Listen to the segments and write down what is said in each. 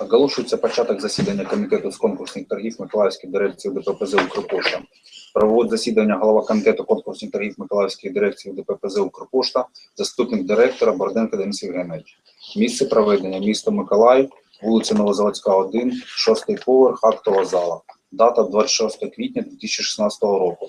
Оголошується початок засідання комітету з конкурсних торгів Миколаївської дирекції ДППЗ «Укрпошта». Проводить засідання голова комітету конкурсних торгів Миколаївської дирекції ДППЗ «Укрпошта», заступник директора Борденко Денис Євгенович. Місце проведення місто Миколаїв, вулиця Новозаводська, 1, шостий поверх, актова зала. Дата 26 квітня 2016 року.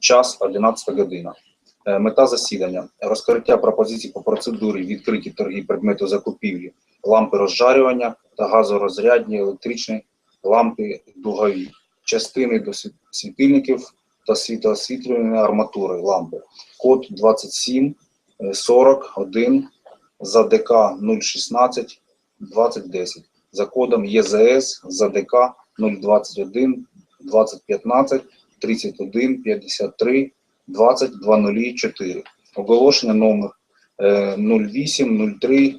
Час 11 година. Е, Мета засідання розкриття пропозицій по процедурі відкриті торги предмету закупівлі, лампи розжарювання та газорозрядні електричні лампи дугові, частини до світильників та світоосвітлювальної арматури лампи. Код 27 е, 41 за ДК 016 2010 за кодом ЄЗС за ДК 021 2015 31 53 20 2004. Оголошення номер е, 08 03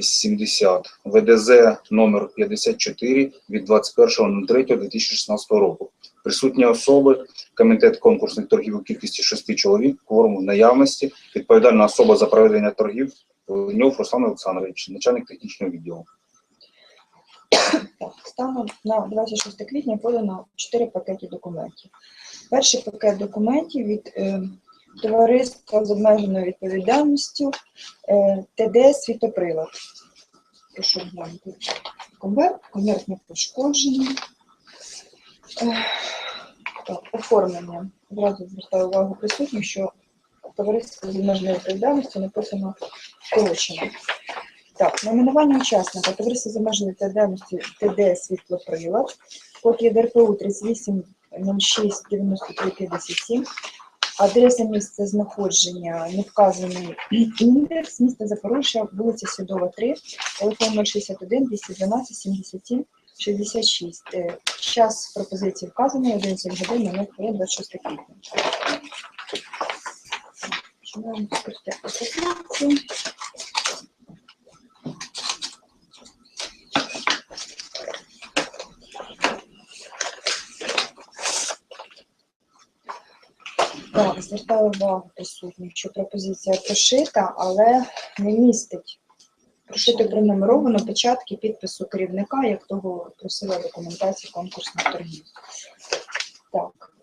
70 ВДЗ номер 54 від 21.03.2016 року. Присутні особи, комітет конкурсних торгів у кількості 6 чоловік, кворум в наявності, відповідальна особа за проведення торгів Леньов Руслан Олександрович, начальник технічного відділу. Станом на 26 квітня подано 4 пакети документів. Перший пакет документів від е, товариства з обмеженою відповідальністю е, ТД світоприлад. Прошу глянути. Конверт, конверт не пошкоджений. Е, так, оформлення. Одразу звертаю увагу присутніх, що товариство з обмеженою відповідальністю написано скорочено. Так, найменування учасника товариство з обмеженою відповідальністю ТД світлоприлад, копія ДРПУ 38 06 93 57. Адреса місця знаходження не вказаний індекс, місто Запорожжя, вулиця Сідова, 3, телефон 061 212 77 66. Час пропозиції вказаний 11 годин на 26 квітня. Починаємо з Так, звертаю увагу присутніх, що пропозиція пошита, але не містить прошити пронумеровано печатки підпису керівника, як того просила документація конкурсних торгів. Так,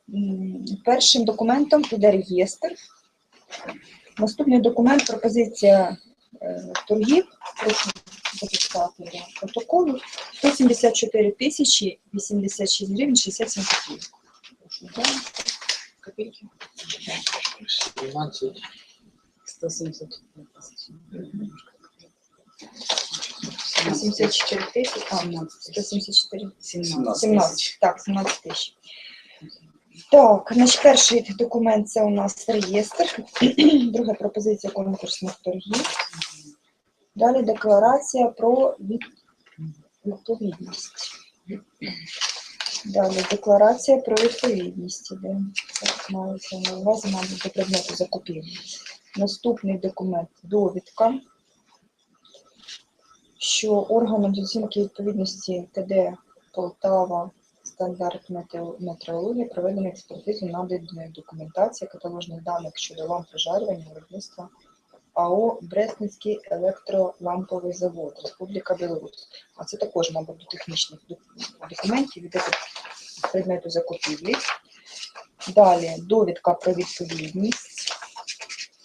першим документом іде реєстр. Наступний документ пропозиція е, торгів. Прошу записати протоколу. 174 тисячі 86 гривень 67 копійок. Прошу, да? копійки. 12, 170. 84 тисячі, а, 174, 17. 17, так, 17 тисяч. Так, значить, перший документ це у нас реєстр, друга пропозиція конкурсних торгів. Далі декларація про відповідність. Далі декларація про відповідність іде. Так, мається увазі, мабуть, до предмету закупівлі. Наступний документ довідка що органом з оцінки відповідності ТД Полтава стандарт метеорології проведено експертизу наданої документації каталожних даних щодо ламп прижарювання виробництва АО Бресницький електроламповий завод Республіка Білорусь. А це також, мабуть, до технічних документів від предмету закупівлі. Далі довідка про відповідність.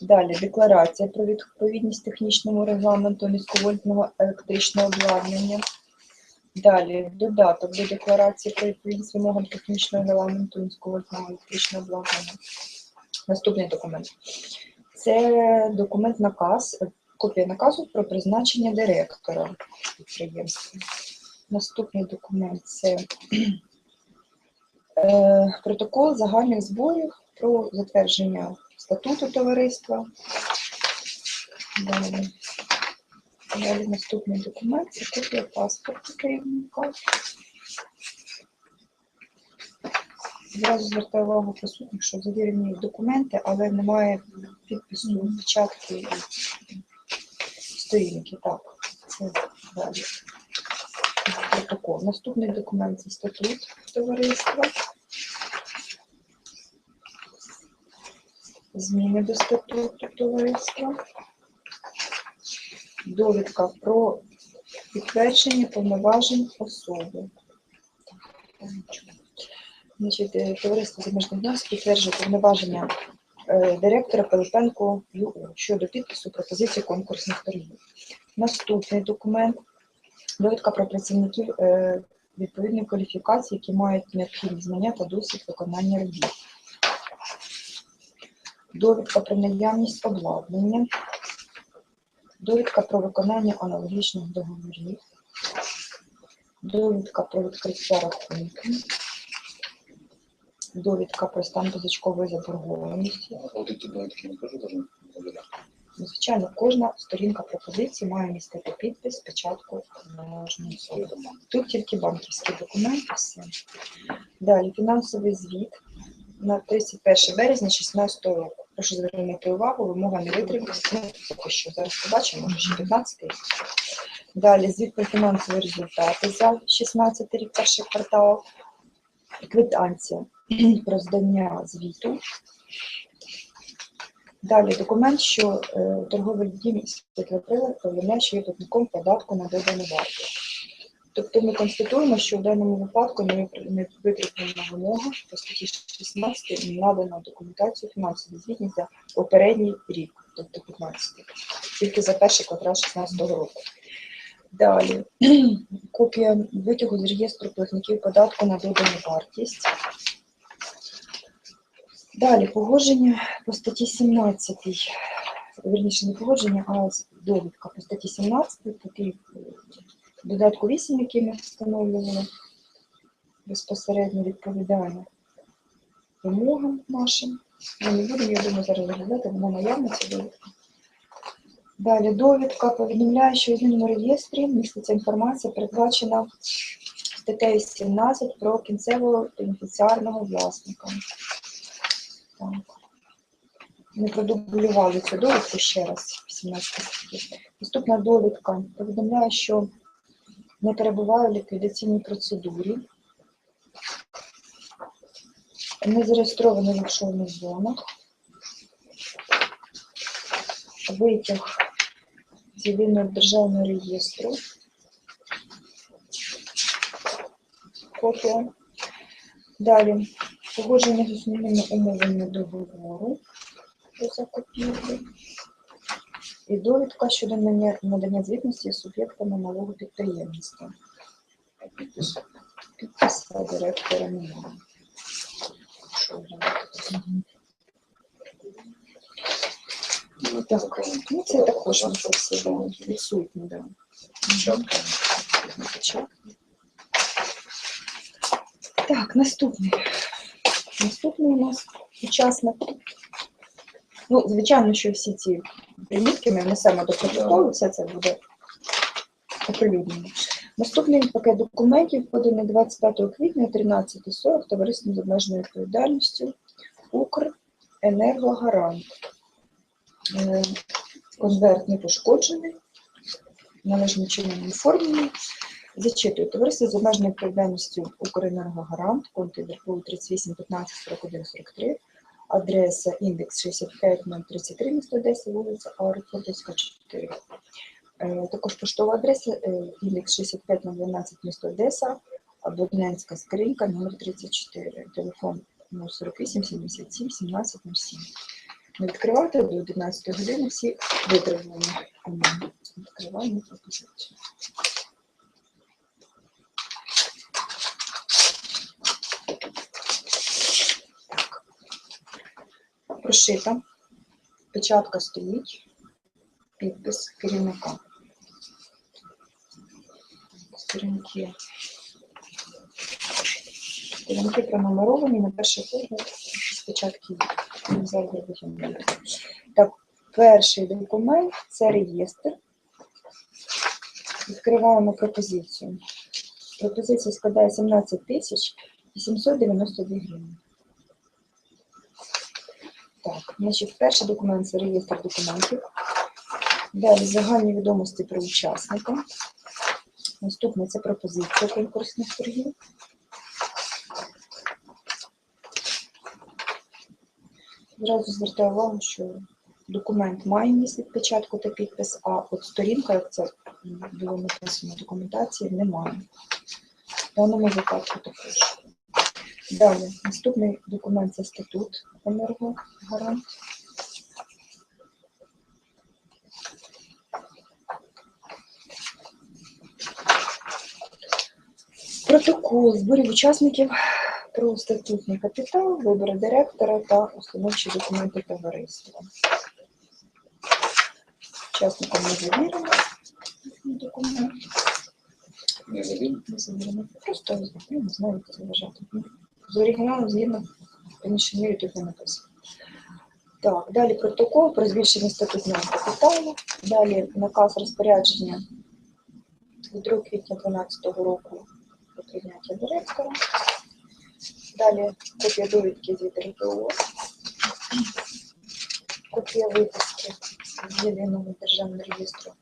Далі декларація про відповідність технічному регламенту низьковольтного електричного обладнання. Далі додаток до декларації про відповідність вимогам технічного регламенту низьковольтного електричного обладнання. Наступний документ. Це документ наказ, копія наказу про призначення директора підприємства. Наступний документ це е, протокол загальних зборів про затвердження статуту товариства. Далі, далі наступний документ це копія паспорту керівника. Зразу звертаю увагу присутніх, що завірені документи, але немає підпису печатки сторінки. Так, це далі. Протокол. Наступний документ це статут товариства. Зміни до статуту товариства. Довідка про Підтвердження повноважень особи. Значить, е, товариство земельних внесків підтверджує повноваження е, директора Пилипенко ЮО щодо підпису пропозиції конкурсних торгів. Наступний документ довідка про працівників е, відповідної кваліфікації, які мають необхідні знання та досвід виконання робіт. Довідка про наявність обладнання, довідка про виконання аналогічних договорів, довідка про відкриття рахунків, довідка про стан позичкової заборгованості. Ну, Звичайно, кожна сторінка пропозиції має містити підпис, печатку належної особи. Тут тільки банківські документи, все. Далі фінансовий звіт на 31 березня 2016 року. Прошу звернути увагу, вимога не витрималася. Ну, поки що зараз побачимо, може ще 15 рік. Далі звіт про фінансові результати за 16 рік, перший квартал. Квитанція про здання звіту. Далі документ, що е, торговий дім світлоприлад повідомляє, що є платником податку на додану вартість. Тобто ми констатуємо, що в даному випадку не не викріплена вимога по статті 16 не надано документацію фінансової звітність за попередній рік, тобто 15 тільки за перший квартал 16 року. Далі копія витягу з реєстру платників податку на додану вартість. Далі погодження по статті 17, вірніше не погодження, а довідка по статті 17, такий е, додатку 8, який ми встановлювали, безпосередньо відповідає вимогам нашим. Ми не будемо, я думаю, зараз розглядати, вона наявна ця довідка. Далі довідка повідомляє, що в єдиному реєстрі міститься інформація, передбачена статтею 17 про кінцевого бенефіціарного власника. Так. Ми продублювали цю довідку ще раз, 18 статті. Наступна довідка повідомляє, що не перебуває в ліквідаційній процедурі, не зареєстрований в офшорних зонах, витяг з єдиного державного реєстру, копія. Далі погодження з основними умовами договору про закупівлю і довідка щодо надання- звітності суб'єктами малого підприємництва. підпис. Директора немає. Ну, так, ну це також у нас все да, відсутні, да. Печатка. Печатка. Так, наступний. Наступний у нас учасник. Ну, звичайно, що всі ці примітки ми внесемо до протоколу, все це буде оприлюднено. Наступний пакет документів поданий 25 квітня 13.40 товариством з обмеженою відповідальністю Укренергогарант. Е, Конверт не пошкоджений, належним чином оформлений. Зачитую. Товариство з обмеженою відповідальністю Укренергогарант, контейнер ПУ 38 15 41 43, адреса індекс 65033, місто Одеса, вулиця Аеропортовська, 4. Е, Також поштова адреса е, індекс 65012, місто Одеса, абонентська скринька номер 34, телефон 048 77 17 07. Не відкривати до 11 години всі витримані. Відкриваємо пропозицію. Прошита. Печатка стоїть. Підпис керівника. Сторінки. Сторінки пронумеровані на перший погляд. Спочатку зараз будемо. Так, перший документ це реєстр. Відкриваємо пропозицію. Пропозиція складає 17 тисяч 892 гривні. Так, значить, перший документ це реєстр документів. Далі загальні відомості про учасника. Наступне це пропозиція конкурсних торгів. Зразу звертаю увагу, що документ має містити печатку та підпис, а от сторінка, як це було написано в документації, немає. В даному випадку також. Далі, наступний документ це статут енергогарант. Протокол зборів учасників про статутний капітал, вибори директора та установчі документи товариства. Учасникам не завірено документ. Не завірено. Просто не знаю, як це вважати. З оригіналу згідно іншій мірі тут не написано. Так, далі протокол про збільшення статутного капіталу, далі наказ розпорядження від 2 квітня 2012 року про прийняття директора. Далі копія довідки від РПО, копія виписки з єдиного державного реєстру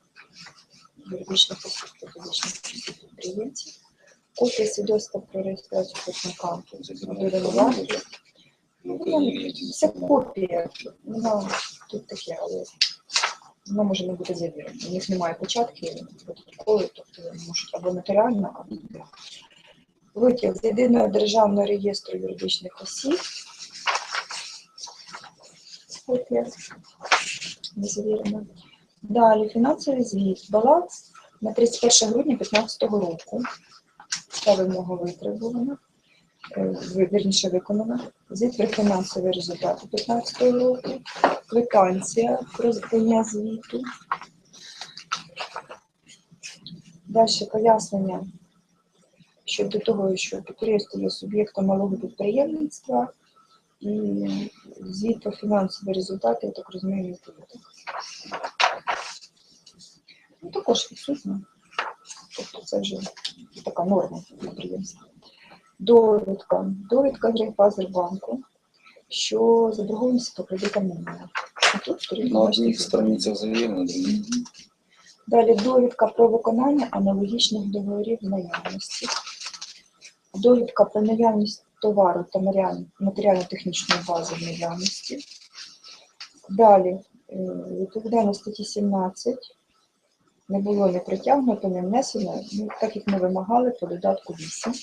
юридичних осіб та фізичних підприємців, копія свідоцтва про. Ну, Ну, Це копія, вона тут таке, але вона може не бути завірена. У них немає початки протоколу, тобто вони можуть або нотаріально, або не. Витяг з єдиного державного реєстру юридичних осіб. Копія не завірена. Далі фінансовий звіт, баланс на 31 грудня 2015 року. Ця вимога витребувана, е, вірніше виконана. Звіт про фінансові результати 2015 року, квитанція про здання звіту. Далі пояснення щодо того, що підприємство є суб'єктом малого підприємництва і звіт про фінансові результати, я так розумію, не. Ну, також відсутня. Тобто це вже така норма підприємства. Довідка. Довідка з Райфазербанку, що заборгованості по кредитам немає. А тут сторінка На завірено, на других. Мгм. Далі довідка про виконання аналогічних договорів наявності. Довідка про наявність товару та матеріально-технічної бази в наявності. Далі е, відповідально статті 17 не було не притягнуто, не внесено, ну, так як ми вимагали по додатку 8.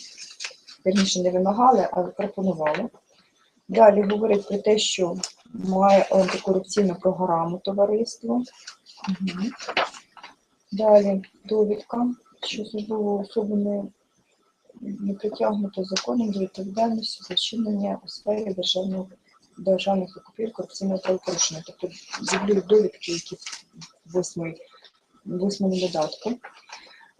Вірніше, не вимагали, але пропонували. Далі говорить про те, що має антикорупційну програму товариство. Мгм. Далі довідка, що службову особу не, не притягнуто законом до відповідальності за вчинення у сфері державного, державних закупівель корупційного правопорушення. Тобто з'являють довідки, які в восьмій, восьмому додатку.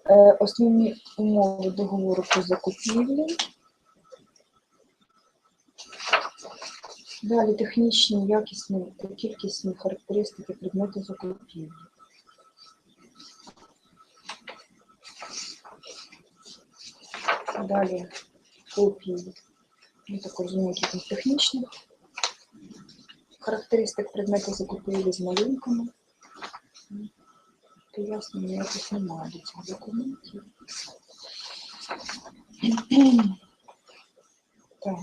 Е, основні умови договору про закупівлю. Далі технічні, якісні та кількісні характеристики предмету закупівлі. Далі копії, я так розумію, технічних характеристик предмету закупівлі з малюнками. Пояснення якось немає до цих документів. Так.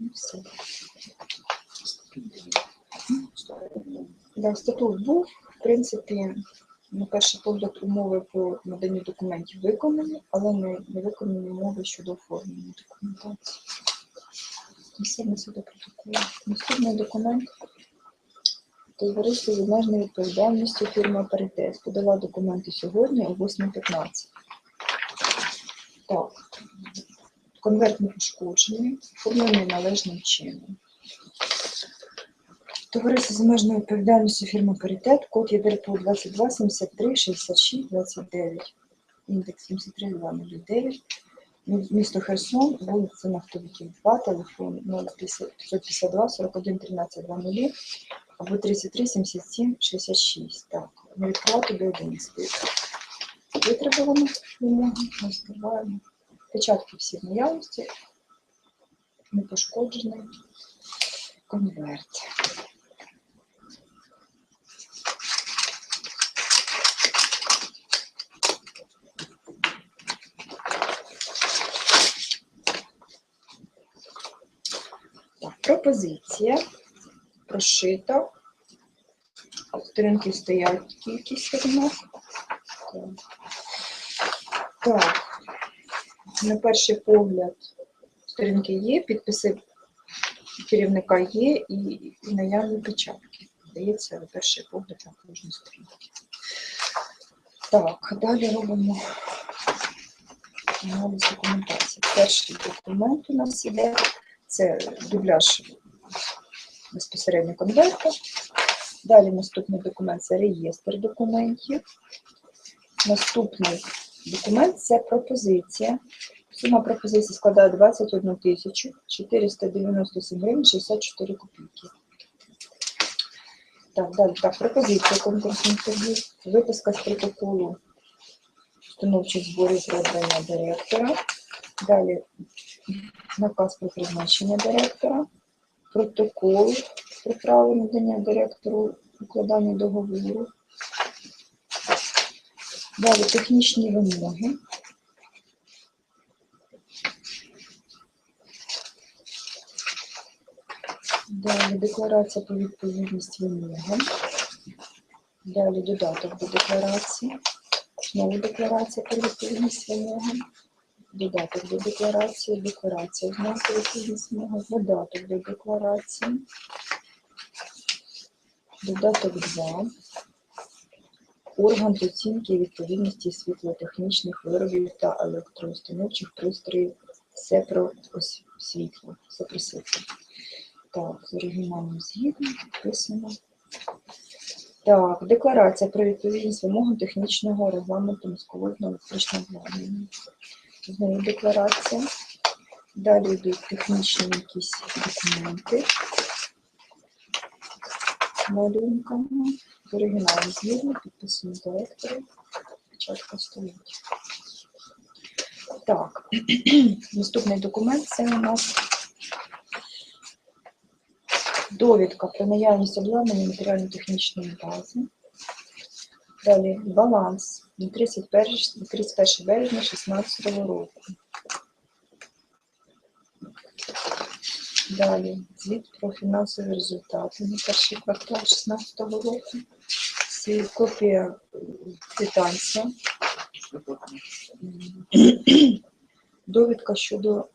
Ну, все. Да, статут був, в принципі, на перший погляд, умови по наданню документів виконані, але не, не виконані умови щодо оформлення документації. Несемо це до протоколу. Наступний документ. Товариство з обмеженою відповідальністю фірма Паритет подала документи сьогодні о 8.15. Так. Конверт не пошкоджений, оформлений належним чином. Товариство з обмеженою відповідальністю фірма Паритет, код ЄДРПУ 22 73 66 29, індекс 73 209, місто Херсон, вулиця Нафтовиків 2, телефон 0552 41 13 20 або 33 77 66. Так, не відкривати до 11. Витребувано вимоги, розкриваємо. Печатки всі в наявності, не пошкоджений конверт. Пропозиція прошита Сторінки стоять кількість сторінок. Так. На перший погляд сторінки є, підписи керівника є і, наявні печатки. Здається, на перший погляд на кожній сторінці. Так, далі робимо аналіз документації. Перший документ у нас іде це дубляж безпосередньо конверта. Далі наступний документ це реєстр документів. Наступний документ це пропозиція. Сума пропозиції складає 21 тисячу 497 гривень 64 копійки. Так, далі так, пропозиція конкурсних торгів, виписка з протоколу установчих зборів про директора. Далі наказ про призначення директора, протокол про право надання директору укладання договору. Далі технічні вимоги. Далі декларація про відповідність вимогам. Далі додаток до декларації. Знову декларація про відповідність вимогам. Додаток до декларації, декларація про відповідність додаток до декларації. Додаток 2. Орган оцінки відповідності світлотехнічних виробів та електроустановчих пристроїв. Все про світло, все про світло. Так, з оригіналом згідно, підписано. Так, декларація про відповідність вимогам технічного регламенту міськового електричного обладнання. Знову декларація. Далі йдуть технічні якісь документи. Малюнками. З оригіналом згідно, підписано директором. Печатка стоїть. Так, наступний документ це у нас довідка про наявність обладнання матеріально-технічної бази. Далі баланс на 31, на 31 березня 2016 року. Далі звіт про фінансові результати на перший квартал 2016 року. Копія е, квитанція. Довідка щодо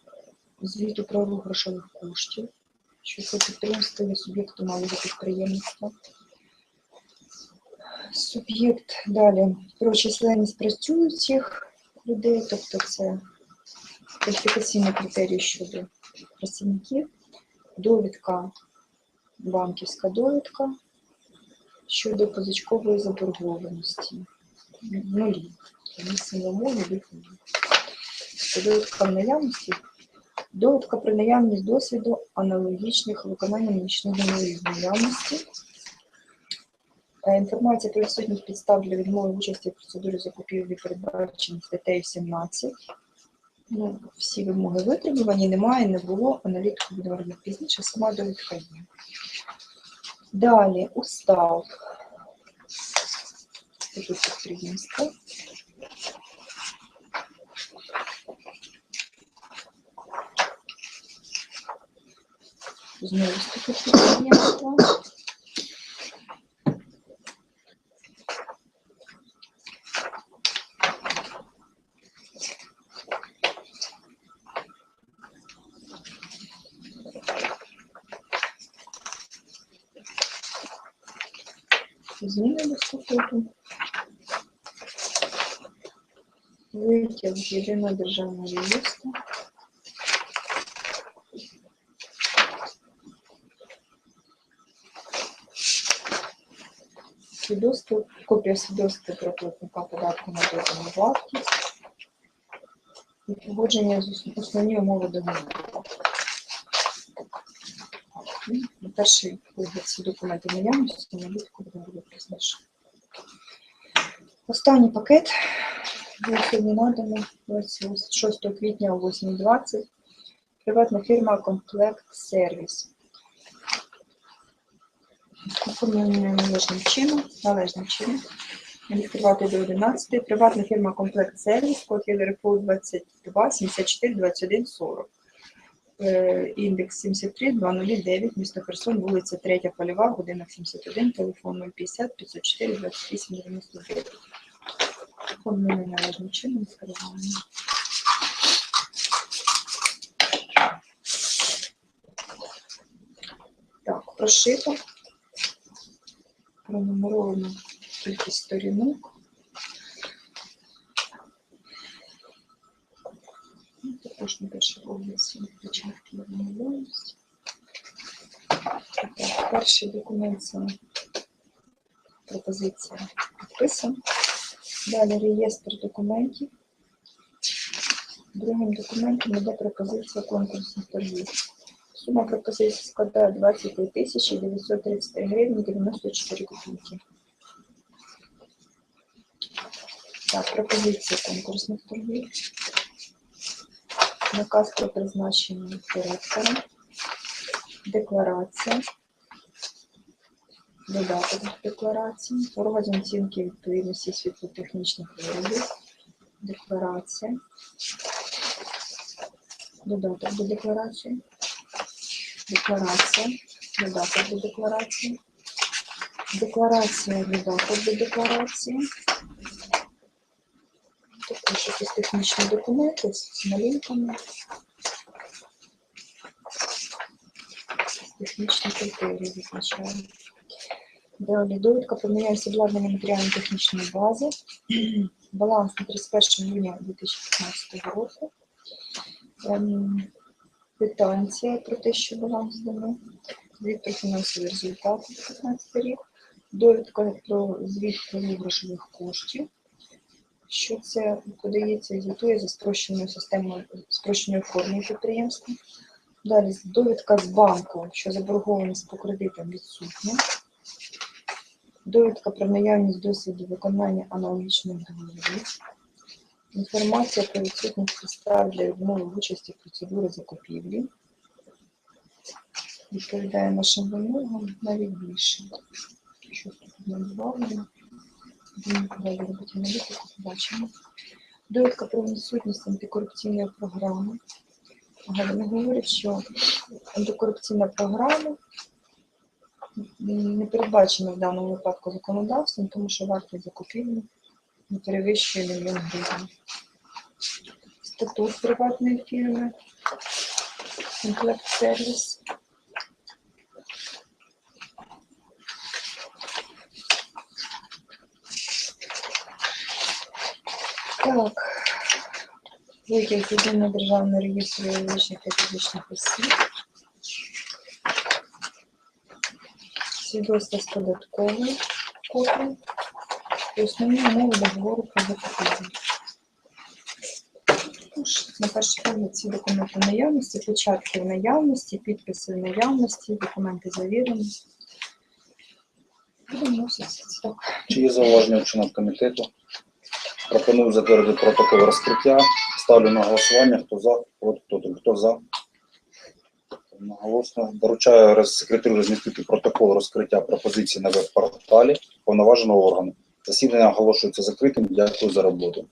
звіту про грошових коштів що це підприємство є суб'єктом малого підприємництва. Суб'єкт далі про численність працюючих людей, тобто це кваліфікаційні критерії щодо працівників, довідка, банківська довідка щодо позичкової заборгованості. Нулі. Довідка в наявності Довідка про наявність досвіду аналогічних виконання нічного наявності. Е, Інформація про відсутність підстав для відмови участі в процедурі закупівлі передбачених статтею 17. Ну, всі вимоги витребувані, немає, не було. Аналітику будемо пізніше, сама довідка є. Далі, устав. Тут. Знову ж таки підприємство. Зміни до статуту. Витяг з єдиного державного реєстру. Свідоцтво, копія свідоцтва про платника податку на додану вартість і погодження з ос- основні умови договору. На перший погляд ці документи наявності, аналітику будемо робити пізніше. Останній пакет був сьогодні наданий 26 квітня о 8.20. Приватна фірма Комплект Сервіс. Оформлення належним чином, належним чином. Відкривати до 11. Приватна фірма Комплект Сервіс, код ЄРФО 22 74 21 40. Е, індекс 73 209, місто Херсон, вулиця 3 Польова, будинок 71, телефон 050 504 28 99. Оформлено належним чином скерування. Так, прошито. Пронумеровано кількість сторінок. Ну, Також на першій вулиці початки відмовляюсь. Перший документ це пропозиція підписана. Далі реєстр документів. Другим документом йде пропозиція конкурсних торгів. Сума пропозиції складає 23 тисячі 933 гривні 94 копійки. Так, пропозиція конкурсних торгів. Наказ про призначення директора. Декларація. Додаток до декларації. Розгляд оцінки відповідності світлотехнічних виробів. Декларація. Додаток до декларації. Декларація. Додаток до декларації. Декларація. Додаток до декларації. Технічні документи з малюнками. Технічні критерії визначаємо. Далі довідка наявність обладнання матеріально-технічної бази. Баланс на 31 грудня 2015 року. Ем, Квитанція про те, що баланс здано. Звіт про фінансові результати за 15 рік. Довідка про звіт про грошових коштів. Що це подається і звітує за спрощеною системою спрощеною формою підприємства. Далі довідка з банку, що заборгованість по кредитам відсутня. Довідка про наявність досвіду виконання аналогічних договорів. Інформація про відсутність підстав для відмови в участі в процедурі закупівлі. Відповідає нашим вимогам навіть більше. Що тут не добавлено. Будемо Далі робити аналітику, побачимо. Довідка про відсутність антикорупційної програми. Галина говорить, що антикорупційна програма не передбачена в даному випадку законодавством, тому що вартість закупівлі не перевищує мільйон гривень. Статут приватної фірми, комплект сервіс. Так, витяг з єдиного державного реєстру юридичних та фізичних осіб. Свідоцтво з податковою копією і основні умови договору про закупівлю. На перший погляд ці документи в наявності, початки в наявності, підписи в наявності, документи завірені. Чи є зауваження членів комітету? Пропоную затвердити протокол розкриття. Ставлю на голосування. Хто за? Проти хто? Хто за? Наголосно. Доручаю секретарю розмістити протокол розкриття пропозиції на веб-порталі повноваженого органу. Засідання оголошується закритим. Дякую за роботу.